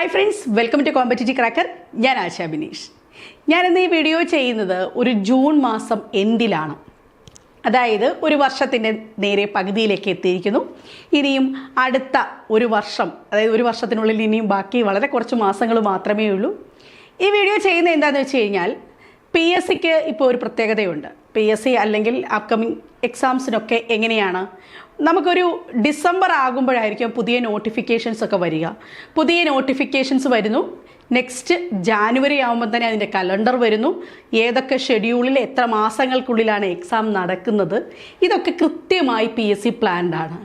Hi friends welcome to competitive cracker ഞാൻ ആശാ ബിനീഷ്. ഞാനിന്ന് ഈ വീഡിയോ ചെയ്യുന്നത് ഒരു ജൂൺ മാസം എൻഡിലാണ് അതായത് ഒരു വർഷത്തിന്റെ നേരെ പകുതിയിലേക്ക് എത്തിയിരിക്കുന്നു. ഇനിയും അടുത്ത ഒരു വർഷം അതായത് ഒരു വർഷത്തിനുള്ളിൽ ഇനിയും ബാക്കി വളരെ കുറച്ച് മാസങ്ങൾ മാത്രമേ ഉള്ളൂ. ഈ വീഡിയോ ചെയ്യുന്നത് എന്താണെന്ന് വെച്ച് കഴിഞ്ഞാൽ പി എസ് സിക്ക് ഇപ്പോൾ ഒരു പ്രത്യേകതയുണ്ട്. പി എസ് സി അല്ലെങ്കിൽ അപ്കമിങ് എക്സാംസിനൊക്കെ എങ്ങനെയാണ്? നമുക്കൊരു ഡിസംബർ ആകുമ്പോഴായിരിക്കും പുതിയ നോട്ടിഫിക്കേഷൻസ് ഒക്കെ വരിക. പുതിയ നോട്ടിഫിക്കേഷൻസ് വരുന്നു. നെക്സ്റ്റ് ജാനുവരി ആകുമ്പോൾ തന്നെ അതിന്റെ കലണ്ടർ വരുന്നു. ഏതൊക്കെ ഷെഡ്യൂളിൽ എത്ര മാസങ്ങൾക്കുള്ളിലാണ് എക്സാം നടക്കുന്നത്? ഇതൊക്കെ കൃത്യമായി പി എസ് സി പ്ലാൻഡാണ്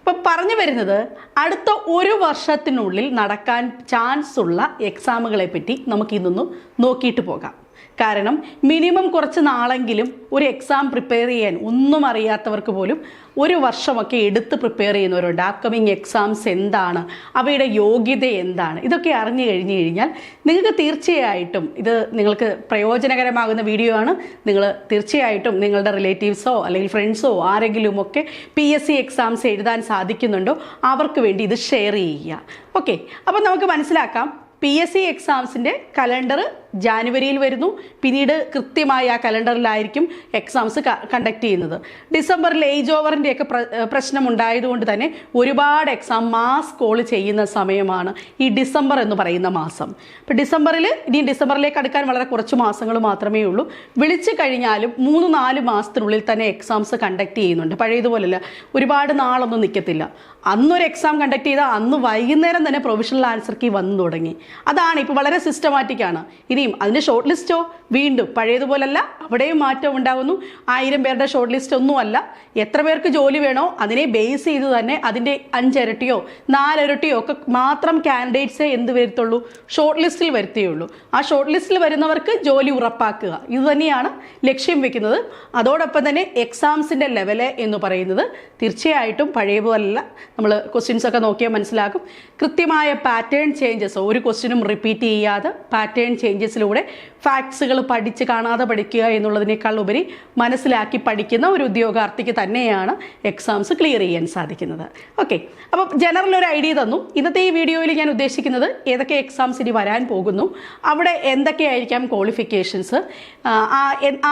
ഇപ്പം പറഞ്ഞു വരുന്നത് അടുത്ത ഒരു വർഷത്തിനുള്ളിൽ നടക്കാൻ ചാൻസ് ഉള്ള എക്സാമുകളെ പറ്റി നമുക്ക് ഇന്നൊന്ന് നോക്കിയിട്ട് പോകാം. കാരണം മിനിമം കുറച്ച് നാളെങ്കിലും ഒരു എക്സാം പ്രിപ്പയർ ചെയ്യാൻ ഒന്നും അറിയാത്തവർക്ക് പോലും ഒരു വർഷമൊക്കെ എടുത്ത് പ്രിപ്പയർ ചെയ്യുന്നവരുണ്ട്. അപ്കമിങ് എക്സാംസ് എന്താണ്? അവയുടെ യോഗ്യത എന്താണ്? ഇതൊക്കെ അറിഞ്ഞു കഴിഞ്ഞു കഴിഞ്ഞാൽ നിങ്ങൾക്ക് തീർച്ചയായിട്ടും ഇത് നിങ്ങൾക്ക് പ്രയോജനകരമാകുന്ന വീഡിയോ ആണ്. നിങ്ങൾ തീർച്ചയായിട്ടും നിങ്ങളുടെ റിലേറ്റീവ്സോ അല്ലെങ്കിൽ ഫ്രണ്ട്സോ ആരെങ്കിലും ഒക്കെ പി എസ് സി എക്സാംസ് എഴുതാൻ സാധിക്കുന്നുണ്ടോ അവർക്ക് വേണ്ടി ഇത് ഷെയർ ചെയ്യുക. ഓക്കെ അപ്പോൾ നമുക്ക് മനസ്സിലാക്കാം പി എസ് സി എക്സാംസിന്റെ കലണ്ടർ ജാനുവരിയിൽ വരുന്നു. പിന്നീട് കൃത്യമായി ആ കലണ്ടറിലായിരിക്കും എക്സാംസ് കണ്ടക്ട് ചെയ്യുന്നത്. ഡിസംബറിൽ ഏജ് ഓവറിന്റെയൊക്കെ പ്രശ്നം ഉണ്ടായതുകൊണ്ട് തന്നെ ഒരുപാട് എക്സാം മാസ് കോൾ ചെയ്യുന്ന സമയമാണ് ഈ ഡിസംബർ എന്ന് പറയുന്ന മാസം. അപ്പോൾ ഡിസംബറിൽ ഇനി ഡിസംബറിലേക്ക് അടുക്കാൻ വളരെ കുറച്ച് മാസങ്ങൾ മാത്രമേ ഉള്ളൂ. വിളിച്ചു കഴിഞ്ഞാലും മൂന്ന് നാല് മാസത്തിനുള്ളിൽ തന്നെ എക്സാംസ് കണ്ടക്ട് ചെയ്യുന്നുണ്ട്. പഴയതുപോലല്ല ഒരുപാട് നാളൊന്നും നിൽക്കത്തില്ല. അന്നൊരു എക്സാം കണ്ടക്ട് ചെയ്താൽ അന്ന് വൈകുന്നേരം തന്നെ പ്രൊവിഷണൽ ആൻസർ കീ വന്നു തുടങ്ങി. അതാണ് ഇപ്പോൾ വളരെ സിസ്റ്റമാറ്റിക് ആണ്. ഇനിയും അതിന്റെ ഷോർട്ട് ലിസ്റ്റോ വീണ്ടും പഴയതുപോലല്ല അവിടെയും മാറ്റം ഉണ്ടാകുന്നു ആയിരം പേരുടെ ഷോർട്ട് ലിസ്റ്റ് ഒന്നുമല്ല. എത്ര പേർക്ക് ജോലി വേണോ അതിനെ ബേസ് ചെയ്ത് തന്നെ അതിന്റെ അഞ്ചിരട്ടിയോ നാലിരട്ടിയോ ഒക്കെ മാത്രം കാൻഡിഡേറ്റ്സേ എന്ത് വരുത്തുള്ളൂ? ഷോർട്ട് ലിസ്റ്റിൽ വരുത്തിയുള്ളൂ. ആ ഷോർട്ട് ലിസ്റ്റിൽ വരുന്നവർക്ക് ജോലി ഉറപ്പാക്കുക. ഇത് തന്നെയാണ് ലക്ഷ്യം വെക്കുന്നത്. അതോടൊപ്പം തന്നെ എക്സാംസിന്റെ ലെവൽ എന്ന് പറയുന്നത് തീർച്ചയായിട്ടും പഴയ പോലല്ല നമ്മൾ ക്വസ്റ്റ്യൻസ് ഒക്കെ നോക്കിയാൽ മനസ്സിലാക്കും കൃത്യമായ പാറ്റേൺ ചേഞ്ചസ് ഒരു ക്വസ്റ്റ്യനും റിപ്പീറ്റ് ചെയ്യാതെ പാറ്റേൺ ചേഞ്ചസിലൂടെ ഫാക്ട്സുകൾ പഠിച്ച് കാണാതെ പഠിക്കുക എന്നുള്ളതിനേക്കാൾ ഉപരി മനസ്സിലാക്കി പഠിക്കുന്ന ഒരു ഉദ്യോഗാർത്ഥിക്ക് തന്നെയാണ് എക്സാംസ് ക്ലിയർ ചെയ്യാൻ സാധിക്കുന്നത്. ഓക്കെ. അപ്പോൾ ജനറൽ ഒരു ഐഡിയ തന്നു. ഇന്നത്തെ ഈ വീഡിയോയിൽ ഞാൻ ഉദ്ദേശിക്കുന്നത് ഏതൊക്കെ എക്സാംസ് ഇനി വരാൻ പോകുന്നു അവിടെ എന്തൊക്കെയായിരിക്കാം ക്വാളിഫിക്കേഷൻസ്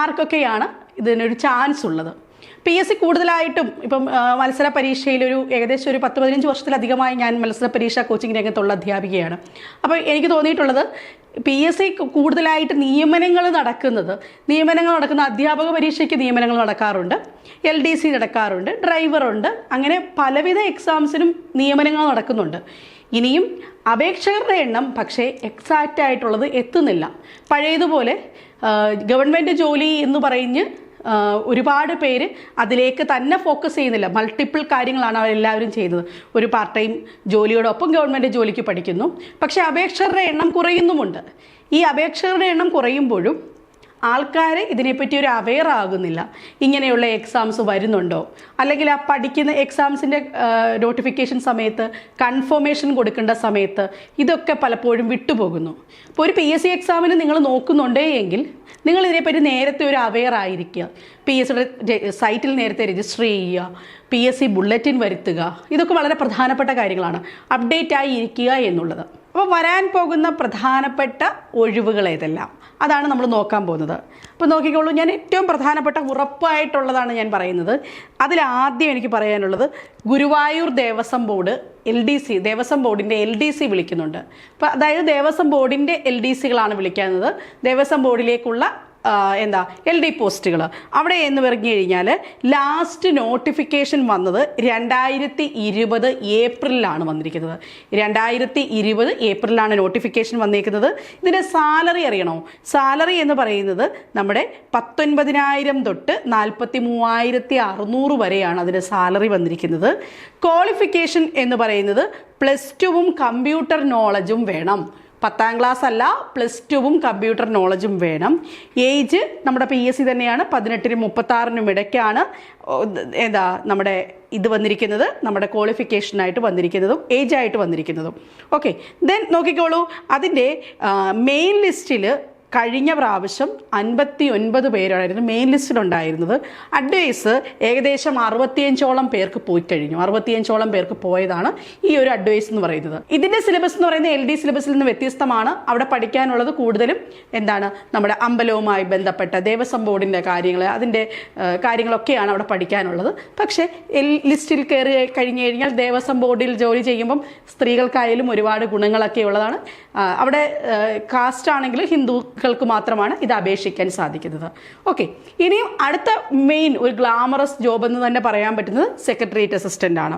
ആർക്കൊക്കെയാണ് ഇതിനൊരു ചാൻസ് ഉള്ളത്. പി എസ് സി കൂടുതലായിട്ടും ഇപ്പം മത്സര മത്സര പരീക്ഷയിലൊരു ഏകദേശം ഒരു പത്ത് പതിനഞ്ച് വർഷത്തിലധികമായി ഞാൻ മത്സര പരീക്ഷ കോച്ചിങ് രംഗത്തുള്ള അധ്യാപികയാണ്. അപ്പോൾ എനിക്ക് തോന്നിയിട്ടുള്ളത് പി എസ് സി കൂടുതലായിട്ട് നിയമനങ്ങൾ നടക്കുന്നത് നിയമനങ്ങൾ നടക്കുന്ന അധ്യാപക പരീക്ഷയ്ക്ക് നിയമനങ്ങൾ നടക്കാറുണ്ട്. എൽ ഡി സി നടക്കാറുണ്ട് ഡ്രൈവറുണ്ട് അങ്ങനെ പലവിധ എക്സാംസിനും നിയമനങ്ങൾ നടക്കുന്നുണ്ട്. ഇനിയും അപേക്ഷകരുടെ എണ്ണം പക്ഷേ എക്സാക്റ്റ് ആയിട്ടുള്ളത് എത്തുന്നില്ല. പഴയതുപോലെ ഗവൺമെന്റ് ജോലി എന്ന് പറഞ്ഞ് ഒരുപാട് പേര് അതിലേക്ക് തന്നെ ഫോക്കസ് ചെയ്യുന്നില്ല. മൾട്ടിപ്പിൾ കാര്യങ്ങളാണ് അവരെല്ലാവരും ചെയ്യുന്നത്. ഒരു പാർട്ട് ടൈം ജോലിയോടൊപ്പം ഗവൺമെന്റ് ജോലിക്ക് പഠിക്കുന്നു. പക്ഷേ അപേക്ഷകരുടെ എണ്ണം കുറയുന്നുമുണ്ട്. ഈ അപേക്ഷകരുടെ എണ്ണം കുറയുമ്പോഴും ആൾക്കാർ ഇതിനെപ്പറ്റി ഒരു അവെയർ ആകുന്നില്ല. ഇങ്ങനെയുള്ള എക്സാംസ് വരുന്നുണ്ടോ? അല്ലെങ്കിൽ ആ പഠിക്കുന്ന എക്സാംസിന്റെ നോട്ടിഫിക്കേഷൻ സമയത്ത് കൺഫർമേഷൻ കൊടുക്കേണ്ട സമയത്ത് ഇതൊക്കെ പലപ്പോഴും വിട്ടുപോകുന്നു. അപ്പോൾ ഒരു പി എസ് സി എക്സാമിന് നിങ്ങൾ നോക്കുന്നുണ്ടേ എങ്കിൽ നിങ്ങൾ ഇതിനെപ്പറ്റി നേരത്തെ ഒരു അവെയർ ആയിരിക്കുക. പി എസ് സിയുടെ സൈറ്റിൽ നേരത്തെ രജിസ്റ്റർ ചെയ്യുക. പി എസ് സി ബുള്ളറ്റിൻ വരുത്തുക. ഇതൊക്കെ വളരെ പ്രധാനപ്പെട്ട കാര്യങ്ങളാണ്. അപ്ഡേറ്റ് ആയി ഇരിക്കുക എന്നുള്ളത്. അപ്പോൾ വരാൻ പോകുന്ന പ്രധാനപ്പെട്ട ഒഴിവുകൾ ഏതെല്ലാം? അതാണ് നമ്മൾ നോക്കാൻ പോകുന്നത്. അപ്പോൾ നോക്കിക്കോളൂ ഞാൻ ഏറ്റവും പ്രധാനപ്പെട്ട ഉറപ്പായിട്ടുള്ളതാണ് ഞാൻ പറയുന്നത്. അതിലാദ്യം എനിക്ക് പറയാനുള്ളത് Guruvayur Devaswom board L D C Devaswom ബോർഡിന്റെ എൽ ഡി സി വിളിക്കുന്നുണ്ട്. അപ്പോൾ അതായത് ദേവസ്വം ബോർഡിന്റെ എൽ ഡി സികളാണ് വിളിക്കുന്നത് ദേവസ്വം ബോർഡിലേക്കുള്ള എന്താ എൽ ഡി പോസ്റ്റുകൾ അവിടെ എന്ന് പറഞ്ഞു കഴിഞ്ഞാൽ ലാസ്റ്റ് നോട്ടിഫിക്കേഷൻ വന്നത് രണ്ടായിരത്തി ഇരുപത് ഏപ്രിലാണ് വന്നിരിക്കുന്നത്. രണ്ടായിരത്തി ഇരുപത് ഏപ്രിലാണ് നോട്ടിഫിക്കേഷൻ വന്നിരിക്കുന്നത് ഇതിന്റെ സാലറി അറിയണോ? സാലറി എന്ന് പറയുന്നത് നമ്മുടെ പത്തൊൻപതിനായിരം തൊട്ട് നാൽപ്പത്തി മൂവായിരത്തി അറുന്നൂറ് വരെയാണ് അതിന്റെ സാലറി വന്നിരിക്കുന്നത്. ക്വാളിഫിക്കേഷൻ എന്ന് പറയുന്നത് പ്ലസ് ടുവും കമ്പ്യൂട്ടർ നോളജും വേണം. പത്താം ക്ലാസ് അല്ല പ്ലസ് ടുവും കമ്പ്യൂട്ടർ നോളജും വേണം. ഏജ് നമ്മുടെ പി എസ് സി തന്നെയാണ് പതിനെട്ടിനും മുപ്പത്താറിനും ഇടയ്ക്കാണ് എന്താ നമ്മുടെ ഇത് വന്നിരിക്കുന്നത് നമ്മുടെ ക്വാളിഫിക്കേഷനായിട്ട് വന്നിരിക്കുന്നതും ഏജായിട്ട് വന്നിരിക്കുന്നതും. ഓക്കെ ദെൻ നോക്കിക്കോളൂ. അതിന്റെ മെയിൻ ലിസ്റ്റിൽ കഴിഞ്ഞ പ്രാവശ്യം അൻപത്തി ഒൻപത് പേരായിരുന്നു മെയിൻ ലിസ്റ്റിലുണ്ടായിരുന്നത് അഡ്വൈസ് ഏകദേശം അറുപത്തിയഞ്ചോളം പേർക്ക് പോയി കഴിഞ്ഞു. അറുപത്തിയഞ്ചോളം പേർക്ക് പോയതാണ് ഈ ഒരു അഡ്വൈസ് എന്ന് പറയുന്നത്. ഇതിന്റെ സിലബസ് എന്ന് പറയുന്നത് എൽ ഡി സിലബസിൽ നിന്ന് വ്യത്യസ്തമാണ്. അവിടെ പഠിക്കാനുള്ളത് കൂടുതലും എന്താണ് നമ്മുടെ അമ്പലവുമായി ബന്ധപ്പെട്ട ദേവസ്വം ബോർഡിന്റെ കാര്യങ്ങൾ അതിന്റെ കാര്യങ്ങളൊക്കെയാണ് അവിടെ പഠിക്കാനുള്ളത്. പക്ഷേ എൽ ലിസ്റ്റിൽ കയറി കഴിഞ്ഞു കഴിഞ്ഞാൽ ദേവസ്വം ബോർഡിൽ ജോലി ചെയ്യുമ്പം സ്ത്രീകൾക്കായാലും ഒരുപാട് ഗുണങ്ങളൊക്കെ ഉള്ളതാണ്. അവിടെ കാസ്റ്റ് ആണെങ്കിൽ ഹിന്ദുക്കൾക്ക് മാത്രമാണ് ഇത് അപേക്ഷിക്കാൻ സാധിക്കുന്നത്. ഓക്കെ ഇനിയും അടുത്ത മെയിൻ ഒരു ഗ്ലാമറസ് ജോബ് എന്ന് തന്നെ പറയാൻ പറ്റുന്നത് സെക്രട്ടേറിയറ്റ് അസിസ്റ്റന്റ് ആണ്.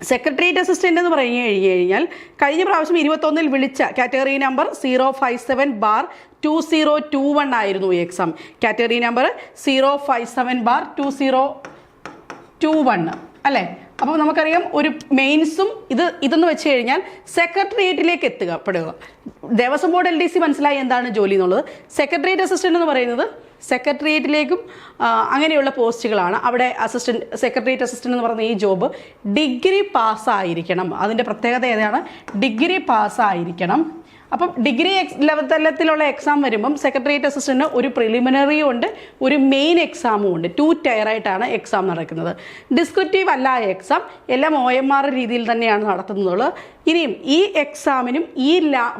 സെക്രട്ടേറിയറ്റ് അസിസ്റ്റന്റ് എന്ന് പറഞ്ഞു കഴിഞ്ഞു കഴിഞ്ഞാൽ കഴിഞ്ഞ പ്രാവശ്യം ഇരുപത്തൊന്നിൽ വിളിച്ച category number zero five seven bar two zero two one ആയിരുന്നു ഈ exam category number zero five seven bar two zero two one അല്ലേ? അപ്പോൾ നമുക്കറിയാം ഒരു മെയിൻസും ഇത് ഇതെന്ന് വെച്ച് കഴിഞ്ഞാൽ സെക്രട്ടേറിയറ്റിലേക്ക് എത്തുക പെടുക. Devaswom board L D C മനസ്സിലായി എന്താണ് ജോലി എന്നുള്ളത്. സെക്രട്ടേറിയറ്റ് അസിസ്റ്റന്റ് എന്ന് പറയുന്നത് സെക്രട്ടേറിയറ്റിലേക്കും അങ്ങനെയുള്ള പോസ്റ്റുകളാണ്. അവിടെ അസിസ്റ്റന്റ് സെക്രട്ടേറിയറ്റ് അസിസ്റ്റന്റ് എന്ന് പറയുന്ന ഈ ജോബ് ഡിഗ്രി പാസ്സായിരിക്കണം അതിന്റെ പ്രത്യേകത ഏതാണ്? ഡിഗ്രി പാസ്സായിരിക്കണം അപ്പം ഡിഗ്രി ലെവൽ തലത്തിലുള്ള എക്സാം വരുമ്പം സെക്രട്ടേറിയറ്റ് അസിസ്റ്റന്റിന് ഒരു പ്രിലിമിനറിയും ഉണ്ട് ഒരു മെയിൻ എക്സാമും ഉണ്ട്. ടു ടയറായിട്ടാണ് എക്സാം നടക്കുന്നത്. ഡിസ്ക്രിപ്റ്റീവ് അല്ല എക്സാം എല്ലാം ഒ എം ആർ രീതിയിൽ തന്നെയാണ് നടത്തുന്നത് ഇനിയും ഈ എക്സാമിനും ഈ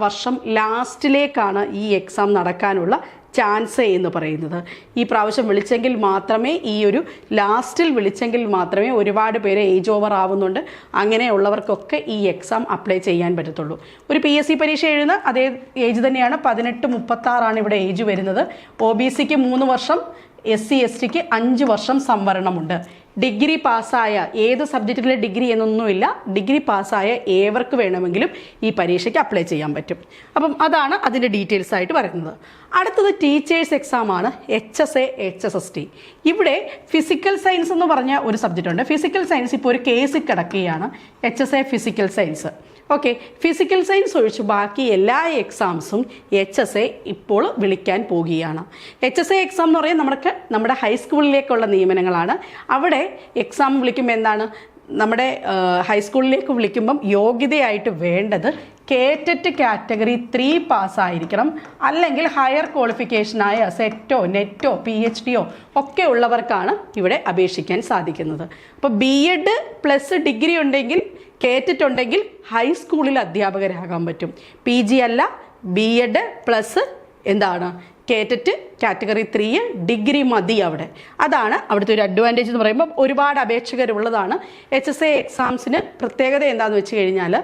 വർഷം ലാസ്റ്റിലേക്കാണ് ഈ എക്സാം നടക്കാനുള്ള ചാൻസ് എന്ന് പറയുന്നത്. ഈ പ്രാവശ്യം വിളിച്ചെങ്കിൽ മാത്രമേ ഈ ഒരു ലാസ്റ്റിൽ വിളിച്ചെങ്കിൽ മാത്രമേ ഒരുപാട് പേര് ഏജ് ഓവർ ആവുന്നുണ്ട്. അങ്ങനെയുള്ളവർക്കൊക്കെ ഈ എക്സാം അപ്ലൈ ചെയ്യാൻ പറ്റത്തുള്ളൂ. ഒരു പി എസ് സി പരീക്ഷ എഴുതുന്ന അതേ ഏജ് തന്നെയാണ്. പതിനെട്ട് മുപ്പത്താറാണ് ഇവിടെ ഏജ് വരുന്നത്. ഒ ബി സിക്ക് മൂന്ന് വർഷം എസ് സി എസ് ടിക്ക് അഞ്ച് വർഷം സംവരണമുണ്ട്. ഡിഗ്രി പാസ്സായ ഏത് സബ്ജക്റ്റിലെ ഡിഗ്രി എന്നൊന്നുമില്ല ഡിഗ്രി പാസ്സായ ഏവർക്ക് വേണമെങ്കിലും ഈ പരീക്ഷയ്ക്ക് അപ്ലൈ ചെയ്യാൻ പറ്റും. അപ്പം അതാണ് അതിന്റെ ഡീറ്റെയിൽസ് ആയിട്ട് പറയുന്നത്. അടുത്തത് ടീച്ചേഴ്സ് എക്സാം ആണ് H S A H S S T. ഇവിടെ ഫിസിക്കൽ സയൻസ് എന്ന് പറഞ്ഞ ഒരു സബ്ജക്റ്റ് ഉണ്ട്. ഫിസിക്കൽ സയൻസ് ഇപ്പോൾ ഒരു കേസിൽ കിടക്കുകയാണ് H S A physical science. Okay physical science ഒഴിച്ച് ബാക്കി എല്ലാ എക്സാംസും എച്ച് എസ് എ ഇപ്പോൾ വിളിക്കാൻ പോവുകയാണ്. എച്ച് എസ് എ എക്സാം എന്ന് പറയുന്നത് നമുക്ക് നമ്മുടെ ഹൈസ്കൂളിലേക്കുള്ള നിയമനങ്ങളാണ്. അവിടെ എക്സാം വിളിക്കുമ്പോൾ എന്താണ്? നമ്മുടെ ഹൈസ്കൂളിലേക്ക് വിളിക്കുമ്പം യോഗ്യതയായിട്ട് വേണ്ടത് കേറ്ററ്റ് കാറ്റഗറി ത്രീ പാസ്സായിരിക്കണം അല്ലെങ്കിൽ ഹയർ ക്വാളിഫിക്കേഷനായ സെറ്റോ നെറ്റോ പി എച്ച് ഡിയോ ഒക്കെ ഉള്ളവർക്കാണ് ഇവിടെ അപേക്ഷിക്കാൻ സാധിക്കുന്നത്. അപ്പോൾ ബി എഡ് പ്ലസ് ഡിഗ്രി ഉണ്ടെങ്കിൽ കേറ്റിട്ട് ഉണ്ടെങ്കിൽ ഹൈസ്കൂളിൽ അധ്യാപകരാകാൻ പറ്റും. പി ജി അല്ല ബി എഡ് പ്ലസ് എന്താണ്? കേറ്ററ്റ് കാറ്റഗറി ത്രീ ഡിഗ്രി മതി അവിടെ. അതാണ് അവിടുത്തെ ഒരു അഡ്വാന്റേജ് എന്ന് പറയുമ്പോൾ ഒരുപാട് അപേക്ഷകരുള്ളതാണ്. എച്ച് എസ് എ എക്സാംസിന് പ്രത്യേകത എന്താണെന്ന് വെച്ച് കഴിഞ്ഞാൽ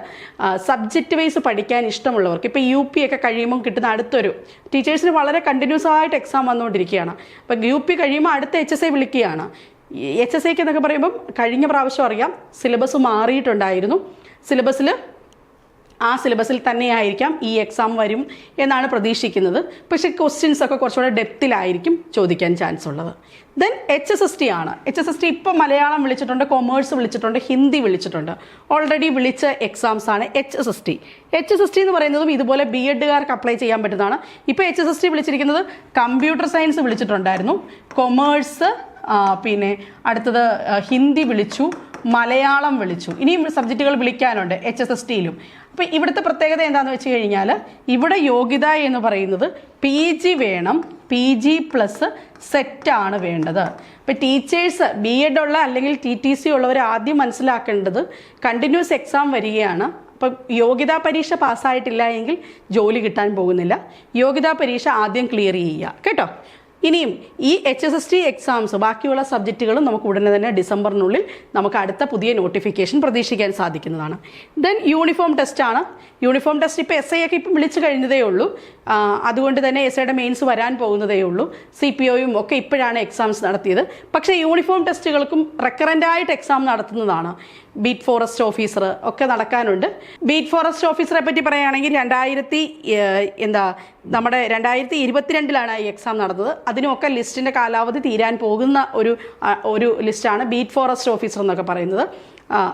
സബ്ജക്റ്റ് വൈസ് പഠിക്കാൻ ഇഷ്ടമുള്ളവർക്ക് ഇപ്പോൾ യു പി ഒക്കെ കഴിയുമ്പോൾ കിട്ടുന്ന അടുത്തൊരു ടീച്ചേഴ്സിന് വളരെ കണ്ടിന്യൂസ് ആയിട്ട് എക്സാം വന്നുകൊണ്ടിരിക്കുകയാണ്. അപ്പം യു പി കഴിയുമ്പോൾ അടുത്ത എച്ച് എസ് എ വിളിക്കുകയാണ്. എച്ച് എസ് എക്ക് എന്നൊക്കെ പറയുമ്പം കഴിഞ്ഞ പ്രാവശ്യം അറിയാം സിലബസ് മാറിയിട്ടുണ്ടായിരുന്നു. സിലബസിൽ ആ സിലബസിൽ തന്നെയായിരിക്കാം ഈ എക്സാം വരും എന്നാണ് പ്രതീക്ഷിക്കുന്നത്. പക്ഷേ ക്വസ്റ്റ്യൻസ് ഒക്കെ കുറച്ചുകൂടെ ഡെപ്തിലായിരിക്കും ചോദിക്കാൻ ചാൻസ് ഉള്ളത്. Then H S S T ആണ്. എച്ച് എസ് എസ് ടി ഇപ്പം മലയാളം വിളിച്ചിട്ടുണ്ട് കൊമേഴ്സ് വിളിച്ചിട്ടുണ്ട് ഹിന്ദി വിളിച്ചിട്ടുണ്ട്. ഓൾറെഡി വിളിച്ച എക്സാംസ് ആണ് H S S T H S S T എന്ന് പറയുന്നതും ഇതുപോലെ ബി എഡുകാർക്ക് അപ്ലൈ ചെയ്യാൻ പറ്റുന്നതാണ്. ഇപ്പോൾ എച്ച് എസ് എസ് ടി വിളിച്ചിരിക്കുന്നത് കമ്പ്യൂട്ടർ സയൻസ് വിളിച്ചിട്ടുണ്ടായിരുന്നു. കൊമേഴ്സ് പിന്നെ അടുത്തത് ഹിന്ദി വിളിച്ചു മലയാളം വിളിച്ചു. ഇനിയും സബ്ജക്റ്റുകൾ വിളിക്കാനുണ്ട് എച്ച് എസ് എസ് ടിയിലും. അപ്പോൾ ഇവിടുത്തെ പ്രത്യേകത എന്താണെന്ന് വെച്ച് കഴിഞ്ഞാൽ ഇവിടെ യോഗ്യത എന്ന് പറയുന്നത് പി ജി വേണം പി ജി പ്ലസ് സെറ്റാണ് വേണ്ടത്. ഇപ്പോൾ ടീച്ചേഴ്സ് ബി എഡ് ഉള്ള അല്ലെങ്കിൽ ടി ടി സി ഉള്ളവർ ആദ്യം മനസ്സിലാക്കേണ്ടത് കണ്ടിന്യൂസ് എക്സാം വരികയാണ്. അപ്പം യോഗ്യതാ പരീക്ഷ പാസ്സായിട്ടില്ല എങ്കിൽ ജോലി കിട്ടാൻ പോകുന്നില്ല. യോഗ്യതാ പരീക്ഷ ആദ്യം ക്ലിയർ ചെയ്യുക. കേട്ടോ? ഇനിയും ഈ H S S T exams ബാക്കിയുള്ള സബ്ജക്റ്റുകളും നമുക്ക് ഉടനെ തന്നെ ഡിസംബറിനുള്ളിൽ നമുക്ക് അടുത്ത പുതിയ നോട്ടിഫിക്കേഷൻ പ്രതീക്ഷിക്കാൻ സാധിക്കുന്നതാണ്. ദെൻ യൂണിഫോം ടെസ്റ്റ് ആണ്. യൂണിഫോം ടെസ്റ്റ് ഇപ്പോൾ എസ് ഐ ഒക്കെ ഇപ്പം വിളിച്ചു കഴിഞ്ഞതേ ഉള്ളൂ. അതുകൊണ്ട് തന്നെ എസ് ഐയുടെ മെയിൻസ് വരാൻ പോകുന്നതേ ഉള്ളൂ. സി പി ഒയും ഒക്കെ ഇപ്പോഴാണ് എക്സാംസ് നടത്തിയത്. പക്ഷേ യൂണിഫോം ടെസ്റ്റുകൾക്കും റെക്കറന്റായിട്ട് എക്സാം നടത്തുന്നതാണ്. ബീറ്റ് ഫോറസ്റ്റ് ഓഫീസർ ഒക്കെ നടക്കാനുണ്ട്. ബീറ്റ് ഫോറസ്റ്റ് ഓഫീസറെ പറ്റി പറയുകയാണെങ്കിൽ രണ്ടായിരത്തി എന്താ നമ്മുടെ രണ്ടായിരത്തി ഇരുപത്തിരണ്ടിലാണ് ഈ എക്സാം നടന്നത്. അതിനുമൊക്കെ ലിസ്റ്റിന്റെ കാലാവധി തീരാൻ പോകുന്ന ഒരു ഒരു ലിസ്റ്റാണ് ബീറ്റ് ഫോറസ്റ്റ് ഓഫീസർ എന്നൊക്കെ പറയുന്നത്.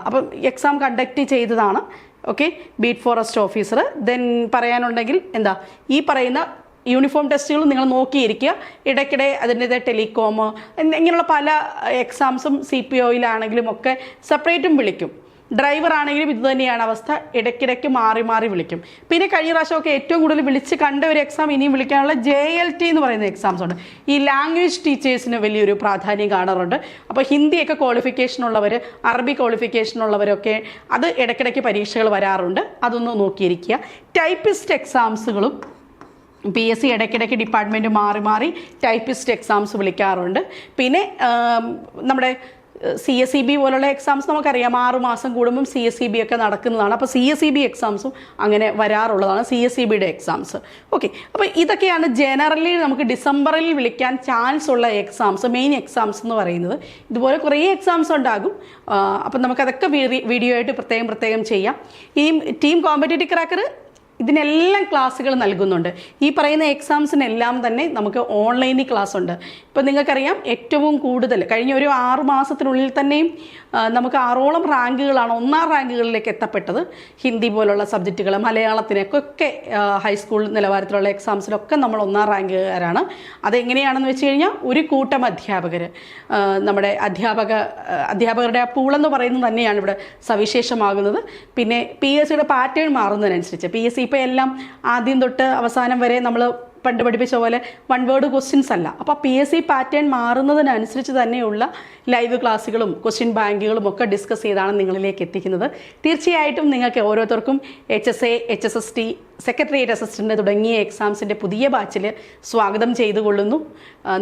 അപ്പം എക്സാം കണ്ടക്ട് ചെയ്തതാണ്. Okay beat forest officer. Then പറയാനുണ്ടെങ്കിൽ എന്താ ഈ പറയുന്ന യൂണിഫോം ടെസ്റ്റുകൾ നിങ്ങൾ നോക്കിയിരിക്കുക. ഇടയ്ക്കിടെ അതിന്റെ ടെലികോം ഇങ്ങനെയുള്ള പല എക്സാംസും സി പി ഒയിലാണെങ്കിലും ഒക്കെ സെപ്പറേറ്റും വിളിക്കും. ഡ്രൈവർ ആണെങ്കിലും ഇതുതന്നെയാണ് അവസ്ഥ. ഇടയ്ക്കിടയ്ക്ക് മാറി മാറി വിളിക്കും. പിന്നെ കഴിഞ്ഞ പ്രാവശ്യമൊക്കെ ഏറ്റവും കൂടുതൽ വിളിച്ച് കണ്ട ഒരു എക്സാം ഇനിയും വിളിക്കാനുള്ള ജെ എൽ ടി എന്ന് പറയുന്ന എക്സാംസ് ഉണ്ട്. ഈ ലാംഗ്വേജ് ടീച്ചേഴ്സിന് വലിയൊരു പ്രാധാന്യം കാണാറുണ്ട്. അപ്പോൾ ഹിന്ദിയൊക്കെ ക്വാളിഫിക്കേഷൻ ഉള്ളവർ അറബി ക്വാളിഫിക്കേഷൻ ഉള്ളവരൊക്കെ അത് ഇടയ്ക്കിടയ്ക്ക് പരീക്ഷകൾ വരാറുണ്ട്. അതൊന്ന് നോക്കിയിരിക്കുക. ടൈപ്പിസ്റ്റ് എക്സാംസുകളും പി എസ് സി ഇടയ്ക്കിടയ്ക്ക് ഡിപ്പാർട്ട്മെന്റ് മാറി മാറി ടൈപ്പിസ്റ്റ് എക്സാംസ് വിളിക്കാറുണ്ട്. പിന്നെ നമ്മുടെ സി എസ് ഇ ബി പോലുള്ള എക്സാംസ് നമുക്കറിയാം. ആറ് മാസം കൂടുമ്പം സി എസ് ഇ ബി ഒക്കെ നടക്കുന്നതാണ്. അപ്പോൾ സി എസ് ഇ ബി എക്സാംസും അങ്ങനെ വരാറുള്ളതാണ്. സി എസ് ഇ ബിയുടെ എക്സാംസ് ഓക്കെ അപ്പോൾ ഇതൊക്കെയാണ് ജനറലി നമുക്ക് ഡിസംബറിൽ വിളിക്കാൻ ചാൻസ് ഉള്ള എക്സാംസ് മെയിൻ എക്സാംസ് എന്ന് പറയുന്നത്. ഇതുപോലെ കുറേ എക്സാംസ് ഉണ്ടാകും. അപ്പം നമുക്കതൊക്കെ വീഡിയോ ആയിട്ട് പ്രത്യേകം പ്രത്യേകം ചെയ്യാം. ഈ ടീം കോമ്പറ്റേറ്റീവ് ക്രാക്കർ ഇതിനെല്ലാം ക്ലാസ്സുകൾ നൽകുന്നുണ്ട്. ഈ പറയുന്ന എക്സാംസിനെല്ലാം തന്നെ നമുക്ക് ഓൺലൈനിൽ ക്ലാസ് ഉണ്ട് ഇപ്പം നിങ്ങൾക്കറിയാം ഏറ്റവും കൂടുതൽ കഴിഞ്ഞ ഒരു ആറ് മാസത്തിനുള്ളിൽ തന്നെയും നമുക്ക് ആറോളം റാങ്കുകളാണ് ഒന്നാം റാങ്കുകളിലേക്ക് എത്തപ്പെട്ടത്. ഹിന്ദി പോലുള്ള സബ്ജക്റ്റുകൾ മലയാളത്തിനൊക്കെ ഹൈസ്കൂൾ നിലവാരത്തിലുള്ള എക്സാംസിലൊക്കെ നമ്മൾ ഒന്നാം റാങ്കുകാരാണ്. അതെങ്ങനെയാണെന്ന് വെച്ച് കഴിഞ്ഞാൽ ഒരു കൂട്ടം അധ്യാപകർ നമ്മുടെ അധ്യാപക അധ്യാപകരുടെ ആ പൂളെന്ന് പറയുന്നത് തന്നെയാണ് ഇവിടെ സവിശേഷമാകുന്നത്. പിന്നെ പി എസ് സിയുടെ പാറ്റേൺ മാറുന്നതിനനുസരിച്ച് പി എസ് സി ഇപ്പോൾ എല്ലാം ആദ്യം തൊട്ട് അവസാനം വരെ നമ്മൾ പണ്ട് പഠിപ്പിച്ച പോലെ വൺ വേർഡ് ക്വസ്റ്റ്യൻസ് അല്ല. അപ്പോൾ പി എസ് സി പാറ്റേൺ മാറുന്നതിനനുസരിച്ച് തന്നെയുള്ള ലൈവ് ക്ലാസ്സുകളും ക്വസ്റ്റ്യൻ ബാങ്കുകളും ഒക്കെ ഡിസ്കസ് ചെയ്താണ് നിങ്ങളിലേക്ക് എത്തിക്കുന്നത്. തീർച്ചയായിട്ടും നിങ്ങൾക്ക് ഓരോരുത്തർക്കും H S A H S S T secretariat assistant തുടങ്ങിയ എക്സാംസിന്റെ പുതിയ ബാച്ചിൽ സ്വാഗതം ചെയ്തു കൊള്ളുന്നു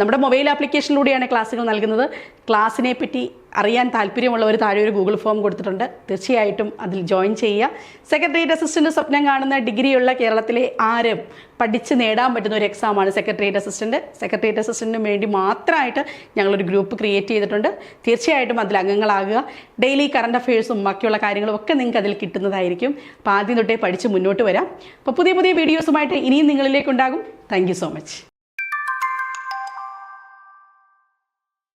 നമ്മുടെ മൊബൈൽ ആപ്ലിക്കേഷനിലൂടെയാണ് ക്ലാസ്സുകൾ നൽകുന്നത്. ക്ലാസ്സിനെ പറ്റി അറിയാൻ താല്പര്യമുള്ളവർ താഴെ ഒരു ഗൂഗിൾ ഫോം കൊടുത്തിട്ടുണ്ട്. തീർച്ചയായിട്ടും അതിൽ ജോയിൻ ചെയ്യുക. സെക്രട്ടേറിയറ്റ് അസിസ്റ്റന്റ് സ്വപ്നം കാണുന്ന ഡിഗ്രിയുള്ള കേരളത്തിലെ ആരും പഠിച്ച് നേടാൻ പറ്റുന്ന ഒരു എക്സാമാണ് സെക്രട്ടേറിയറ്റ് അസിസ്റ്റന്റ് സെക്രട്ടേറിയറ്റ് അസിസ്റ്റന്റിന് വേണ്ടി മാത്രമായിട്ട് ഞങ്ങളൊരു ഗ്രൂപ്പ് ക്രിയേറ്റ് ചെയ്തിട്ടുണ്ട്. തീർച്ചയായിട്ടും അതിൽ അംഗങ്ങളാകുക. ഡെയിലി കറണ്ട് അഫയേഴ്സും ബാക്കിയുള്ള കാര്യങ്ങളും ഒക്കെ നിങ്ങൾക്ക് അതിൽ കിട്ടുന്നതായിരിക്കും. അപ്പോൾ ആദ്യം തൊട്ടേ പഠിച്ച് മുന്നോട്ട് വരാം. അപ്പോൾ പുതിയ പുതിയ വീഡിയോസുമായിട്ട് ഇനിയും നിങ്ങളിലേക്കുണ്ടാകും. Thank so much